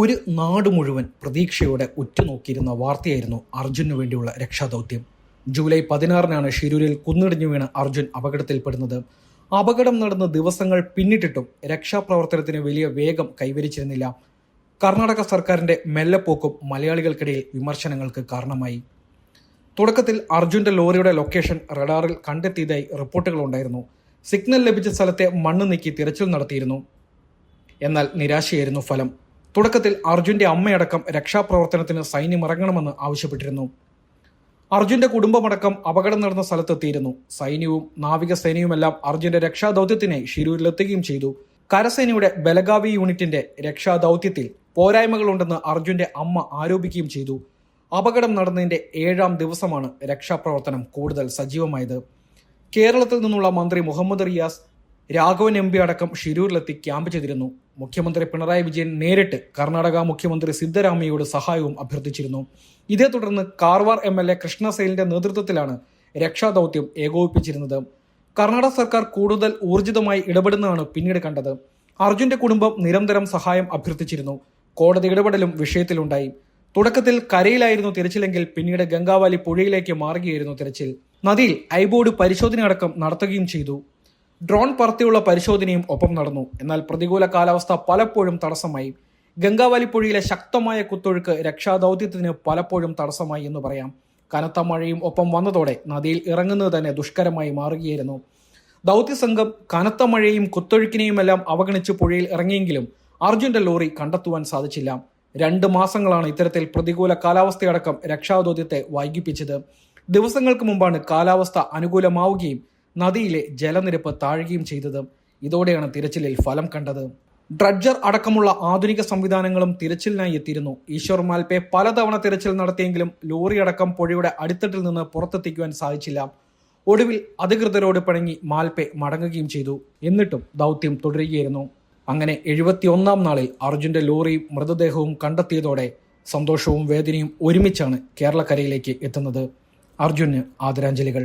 ഒരു നാട് മുഴുവൻ പ്രതീക്ഷയോടെ ഉറ്റുനോക്കിയിരുന്ന വാർത്തയായിരുന്നു അർജുനു വേണ്ടിയുള്ള രക്ഷാദൗത്യം. ജൂലൈ പതിനാറിനാണ് ഷിരൂരിൽ കുന്നിടിഞ്ഞു വീണ് അർജുൻ അപകടത്തിൽപ്പെടുന്നത്. അപകടം നടന്ന ദിവസങ്ങൾ പിന്നിട്ടിട്ടും രക്ഷാപ്രവർത്തനത്തിന് വലിയ വേഗം കൈവരിച്ചിരുന്നില്ല. കർണാടക സർക്കാരിന്റെ മെല്ലപ്പോക്കും മലയാളികൾക്കിടയിൽ വിമർശനങ്ങൾക്ക് കാരണമായി. തുടക്കത്തിൽ അർജുന്റെ ലോറിയുടെ ലൊക്കേഷൻ റഡാറിൽ കണ്ടെത്തിയതായി റിപ്പോർട്ടുകൾ ഉണ്ടായിരുന്നു സിഗ്നൽ ലഭിച്ച സ്ഥലത്തെ മണ്ണ് നീക്കി തിരച്ചിൽ നടത്തിയിരുന്നു. എന്നാൽ നിരാശയായിരുന്നു ഫലം. തുടക്കത്തിൽ അർജുന്റെ അമ്മയടക്കം രക്ഷാപ്രവർത്തനത്തിന് സൈന്യം ഇറങ്ങണമെന്ന് ആവശ്യപ്പെട്ടിരുന്നു. അർജുന്റെ കുടുംബമടക്കം അപകടം നടന്ന സ്ഥലത്തെത്തിയിരുന്നു. സൈന്യവും നാവികസേനയുമെല്ലാം അർജുന്റെ രക്ഷാദൌത്യത്തിനായി ഷിരൂരിലെത്തുകയും ചെയ്തു. കരസേനയുടെ ബലഗാവി യൂണിറ്റിന്റെ രക്ഷാദൌത്യത്തിൽ പോരായ്മകളുണ്ടെന്ന് അർജുന്റെ അമ്മ ആരോപിക്കുകയും ചെയ്തു. അപകടം നടന്നതിന്റെ ഏഴാം ദിവസമാണ് രക്ഷാപ്രവർത്തനം കൂടുതൽ സജീവമായത്. കേരളത്തിൽ നിന്നുള്ള മന്ത്രി മുഹമ്മദ് റിയാസ് രാഘവൻ എം പി അടക്കം ഷിരൂരിലെത്തി ക്യാമ്പ് ചെയ്തിരുന്നു. മുഖ്യമന്ത്രി പിണറായി വിജയൻ നേരിട്ട് കർണാടക മുഖ്യമന്ത്രി സിദ്ധരാമയ്യയോട് സഹായവും അഭ്യർത്ഥിച്ചിരുന്നു. ഇതേ തുടർന്ന് കാർവാർ എം എൽ എ കൃഷ്ണസൈലിന്റെ നേതൃത്വത്തിലാണ് രക്ഷാദൌത്യം ഏകോപിപ്പിച്ചിരുന്നത്. കർണാടക സർക്കാർ കൂടുതൽ ഊർജിതമായി ഇടപെടുന്നതാണ് പിന്നീട് കണ്ടത്. അർജുന്റെ കുടുംബം നിരന്തരം സഹായം അഭ്യർത്ഥിച്ചിരുന്നു. കോടതി ഇടപെടലും വിഷയത്തിലുണ്ടായി. തുടക്കത്തിൽ കരയിലായിരുന്നു തിരച്ചിലെങ്കിൽ പിന്നീട് ഗംഗാവാലി പുഴയിലേക്ക് മാറുകയായിരുന്നു തിരച്ചിൽ. നദിയിൽ ഐബോർഡ് പരിശോധന അടക്കം നടത്തുകയും ചെയ്തു. ഡ്രോൺ പറത്തിയുള്ള പരിശോധനയും ഒപ്പം നടന്നു. എന്നാൽ പ്രതികൂല കാലാവസ്ഥ പലപ്പോഴും തടസ്സമായി. ഗംഗാവാലി പുഴയിലെ ശക്തമായ കുത്തൊഴുക്ക് രക്ഷാദൗത്യത്തിന് പലപ്പോഴും തടസ്സമായി എന്ന് പറയാം. കനത്ത മഴയും ഒപ്പം വന്നതോടെ നദിയിൽ ഇറങ്ങുന്നത് തന്നെ ദുഷ്കരമായി മാറുകയായിരുന്നു. ദൗത്യസംഘം കനത്ത മഴയും കുത്തൊഴുക്കിനെയുമെല്ലാം അവഗണിച്ച് പുഴയിൽ ഇറങ്ങിയെങ്കിലും അർജുന്റെ ലോറി കണ്ടെത്തുവാൻ സാധിച്ചില്ല. രണ്ട് മാസങ്ങളാണ് ഇത്തരത്തിൽ പ്രതികൂല കാലാവസ്ഥയടക്കം രക്ഷാദൗത്യത്തെ വൈകിപ്പിച്ചത്. ദിവസങ്ങൾക്ക് മുമ്പാണ് കാലാവസ്ഥ അനുകൂലമാവുകയും നദിയിലെ ജലനിരപ്പ് താഴുകയും ചെയ്തത് ഇതോടെയാണ് തിരച്ചിലിൽ ഫലം കണ്ടത്. ഡ്രഡ്ജർ അടക്കമുള്ള ആധുനിക സംവിധാനങ്ങളും തിരച്ചിലിനായി എത്തിയിരുന്നു. ഈശ്വർ മാൽപെ പലതവണ തിരച്ചിൽ നടത്തിയെങ്കിലും ലോറി അടക്കം പുഴയുടെ അടിത്തട്ടിൽ നിന്ന് പുറത്തെത്തിക്കുവാൻ സാധിച്ചില്ല. ഒടുവിൽ അധികൃതരോട് പണങ്ങി മാൽപെ മടങ്ങുകയും ചെയ്തു. എന്നിട്ടും ദൗത്യം തുടരുകയായിരുന്നു. അങ്ങനെ എഴുപത്തിയൊന്നാം നാളിൽ അർജുന്റെ ലോറിയും മൃതദേഹവും കണ്ടെത്തിയതോടെ സന്തോഷവും വേദനയും ഒരുമിച്ചാണ് കേരളക്കരയിലേക്ക് എത്തുന്നത്. അർജുന് ആദരാഞ്ജലികൾ.